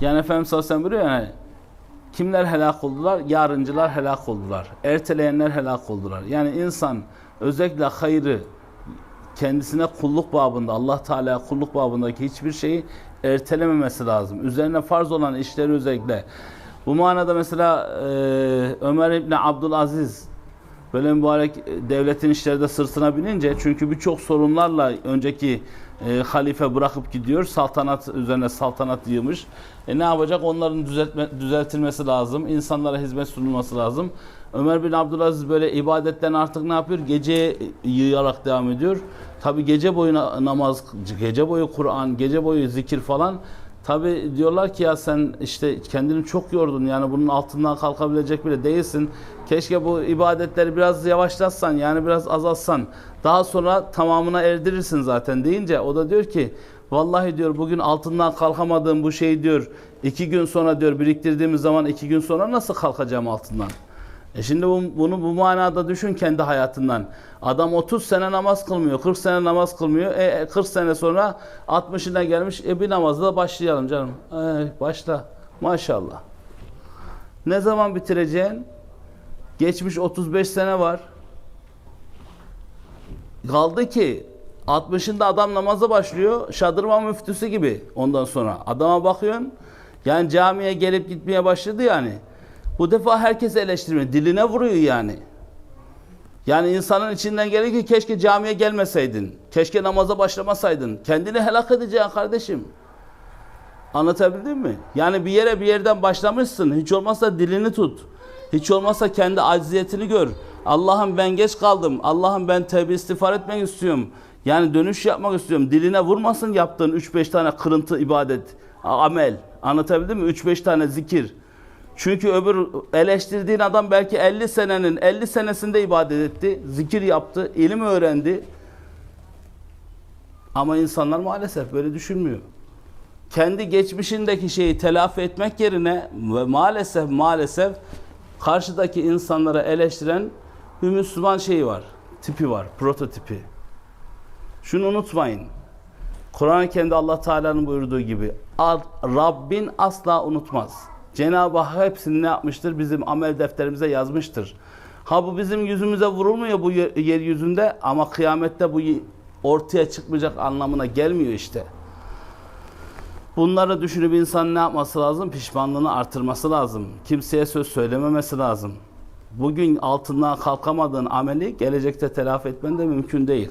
Yani Efendimiz sallallahu aleyhi yani kimler helak oldular? Yarıncılar helak oldular. Erteleyenler helak oldular. Yani insan özellikle hayrı kendisine kulluk babında Allah Teala kulluk babındaki hiçbir şeyi ertelememesi lazım. Üzerine farz olan işleri özellikle. Bu manada mesela e, Ömer İbni Abdülaziz böyle mübarek e, devletin işleri de sırtına binince çünkü birçok sorunlarla önceki e, halife bırakıp gidiyor. Saltanat üzerine saltanat yığmış. E ne yapacak? Onların düzeltme, düzeltilmesi lazım. İnsanlara hizmet sunulması lazım. Ömer bin Abdülaziz böyle ibadetten artık ne yapıyor? Gece yığarak devam ediyor. Tabi gece boyu na- namaz, gece boyu Kur'an, gece boyu zikir falan. Tabi diyorlar ki ya sen işte kendini çok yordun yani bunun altından kalkabilecek bile değilsin. Keşke bu ibadetleri biraz yavaşlatsan yani biraz azaltsan. Daha sonra tamamına erdirirsin zaten deyince o da diyor ki vallahi diyor bugün altından kalkamadığım bu şey diyor iki gün sonra diyor biriktirdiğimiz zaman iki gün sonra nasıl kalkacağım altından? E şimdi bu, bunu bu manada düşün kendi hayatından. Adam 30 sene namaz kılmıyor, 40 sene namaz kılmıyor. E, e, 40 sene sonra 60'ına gelmiş. E bir namazda da başlayalım canım. E, başla. Maşallah. Ne zaman bitireceksin? Geçmiş 35 sene var. Kaldı ki 60'ında adam namaza başlıyor. Şadırvan müftüsü gibi ondan sonra. Adama bakıyorsun. Yani camiye gelip gitmeye başladı yani. Bu defa herkes eleştirmiyor. Diline vuruyor yani. Yani insanın içinden gelir ki keşke camiye gelmeseydin. Keşke namaza başlamasaydın. Kendini helak edeceksin kardeşim. Anlatabildim mi? Yani bir yere bir yerden başlamışsın. Hiç olmazsa dilini tut. Hiç olmazsa kendi acziyetini gör. Allah'ım ben geç kaldım. Allah'ım ben tevbe istiğfar etmek istiyorum. Yani dönüş yapmak istiyorum. Diline vurmasın yaptığın 3-5 tane kırıntı ibadet, amel. Anlatabildim mi? 3-5 tane zikir. Çünkü öbür eleştirdiğin adam belki 50 senenin 50 senesinde ibadet etti, zikir yaptı, ilim öğrendi. Ama insanlar maalesef böyle düşünmüyor. Kendi geçmişindeki şeyi telafi etmek yerine ve maalesef maalesef karşıdaki insanlara eleştiren bir Müslüman şeyi var, tipi var, prototipi. Şunu unutmayın. Kur'an-ı Kerim'de Allah Teala'nın buyurduğu gibi "Ad- Rabbin asla unutmaz. Cenab-ı Hak hepsini ne yapmıştır? Bizim amel defterimize yazmıştır. Ha bu bizim yüzümüze vurulmuyor bu ye- yeryüzünde ama kıyamette bu ortaya çıkmayacak anlamına gelmiyor işte. Bunları düşünüp insan ne yapması lazım? Pişmanlığını artırması lazım. Kimseye söz söylememesi lazım. Bugün altından kalkamadığın ameli gelecekte telafi etmen de mümkün değil.